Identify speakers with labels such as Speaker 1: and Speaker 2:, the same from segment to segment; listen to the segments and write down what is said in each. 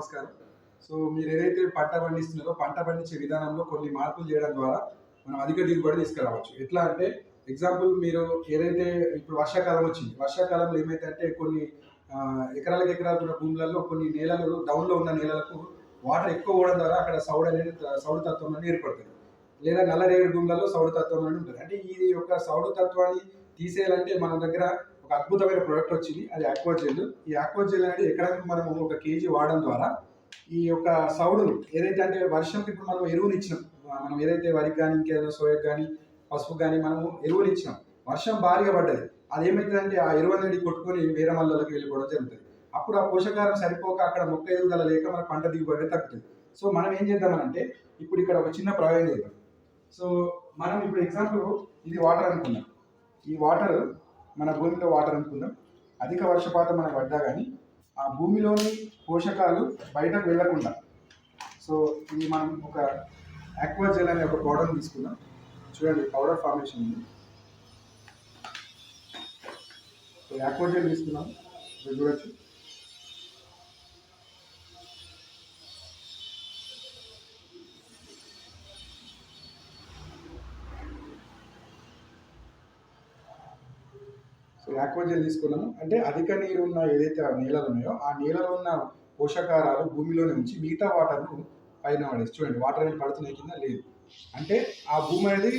Speaker 1: నమస్కారం. సో మీరు ఏదైతే పంట పండిస్తున్నారో పంట పండించే విధానంలో కొన్ని మార్పులు చేయడం ద్వారా మనం అధిక దిగుబడి తీసుకురావచ్చు. ఎట్లా అంటే ఎగ్జాంపుల్ మీరు ఏదైతే ఇప్పుడు వర్షాకాలం వచ్చింది. వర్షాకాలంలో ఏమైతే అంటే కొన్ని ఎకరాలకు ఎకరాలు ఉన్న భూములలో కొన్ని నేలలు డౌన్లో ఉన్న నేలలకు వాటర్ ఎక్కువ పోవడం ద్వారా అక్కడ సౌడ్ అనేది సౌడు తత్వం అనేది ఏర్పడుతుంది. లేదా నల్లరేగడి భూములలో సౌడు తత్వం అనేది ఉంటుంది. అంటే ఈ యొక్క సౌడు తత్వాన్ని తీసేయాలంటే మన దగ్గర ఒక అద్భుతమైన ప్రోడక్ట్ వచ్చింది. అది ఆక్వాజెల్ ఈ ఆక్వాజెల్ అనేది ఎకరానికి మనము ఒక కేజీ వాడడం ద్వారా ఈ యొక్క సౌడును ఏదైతే అంటే వర్షంకి ఇప్పుడు మనం ఎరువులు ఇచ్చినాం. మనం ఏదైతే వరికి కానీ ఇంకేదైనా సోయకు కానీ పసుపు కానీ మనము ఎరువులు ఇచ్చినాం. వర్షం భారీగా పడ్డది. అది ఏమవుతుందంటే ఆ ఎరువు అనేది కొట్టుకొని వేరే మల్లలోకి వెళ్ళిపోవడం జరుగుతుంది. అప్పుడు ఆ పోషకారం సరిపోక అక్కడ మొక్క ఎదుగుదల లేక మన పంట దిగుబడి తగ్గుతుంది. సో మనం ఏం చేద్దామనంటే ఇప్పుడు ఇక్కడ ఒక చిన్న ప్రయోగం చేద్దాం. సో మనం ఇప్పుడు ఎగ్జాంపుల్ ఇది వాటర్ అనుకున్నాం ఈ వాటర్ మన భూమిలో వాటర్ అనుకుందాం. అధిక వర్షపాతం మనకు పడ్డా కానీ ఆ భూమిలోని పోషకాలు బయటకు వెళ్ళకుండా సో ఇది మనం ఒక ఆక్వాజెల్ అనే ఒక పౌడర్ తీసుకుందాం. చూడండి పౌడర్ ఫార్మేషన్ ఉంది. సో ఆక్వాజెల్ తీసుకున్నాం చూడొచ్చు. సో ఆక్వాజెల్ తీసుకున్నాము. అంటే అధిక నీరు ఉన్న ఏదైతే ఆ నీళ్ళలు ఉన్నాయో ఆ నీళ్ళలో ఉన్న పోషకారాలు భూమిలోనే ఉంచి మిగతా వాటర్ను పైన పడేసి చూడండి వాటర్ అనేది పడుతున్నాయి కింద లేదు. అంటే ఆ భూమి అనేది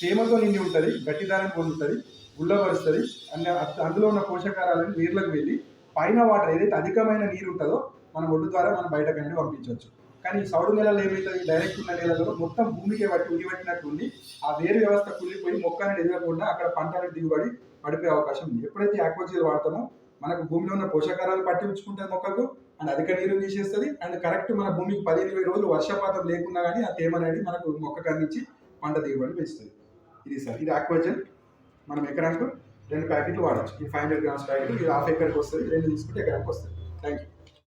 Speaker 1: తేమతో నిండి ఉంటుంది గట్టిదారం పొందుతుంది గుల్లపరుస్తుంది అంటే అందులో ఉన్న పోషకారాలను నీళ్ళకి వెళ్ళి పైన వాటర్ ఏదైతే అధికమైన నీరు ఉంటుందో మన ఒడ్డు ద్వారా మనం బయటకు అనేది పంపించవచ్చు. కానీ సౌడు నెలలో ఏమవుతుంది డైరెక్ట్ ఉన్న నెలలో మొత్తం భూమికి బట్టి ఉడిపట్టినట్టు ఉంది ఆ వేరు వ్యవస్థ కుళ్ళిపోయి మొక్క అనేది ఎదగకుండా అక్కడ పంట అనేది దిగుబడి పడిపోయే అవకాశం ఉంది. ఎప్పుడైతే ఆక్వాజీలు వాడతామో మనకు భూమిలో ఉన్న పోషకారాలు పట్టి ఉంచుకుంటుంది మొక్కకు అండ్ అధిక నీరు తీసేస్తుంది అండ్ కరెక్ట్ మన భూమికి పదిహేను ఇరవై రోజులు వర్షపాతం లేకున్నా కానీ ఆ తేమ అనేది మనకు మొక్కకు అందించి పంట దిగుబడి పెంచుతుంది. ఇది సార్ ఇది ఆక్వాజల్ మనం ఎకరానికి రెండు ప్యాకెట్లు వాడచ్చు. ఈ ఫైవ్ హండ్రెడ్ గ్రామ్స్ ప్యాకెట్ ఇది హాఫ్ ఎకర్కి వస్తుంది రెండు తీసుకుంటే ఎకరానికి వస్తుంది. Thank you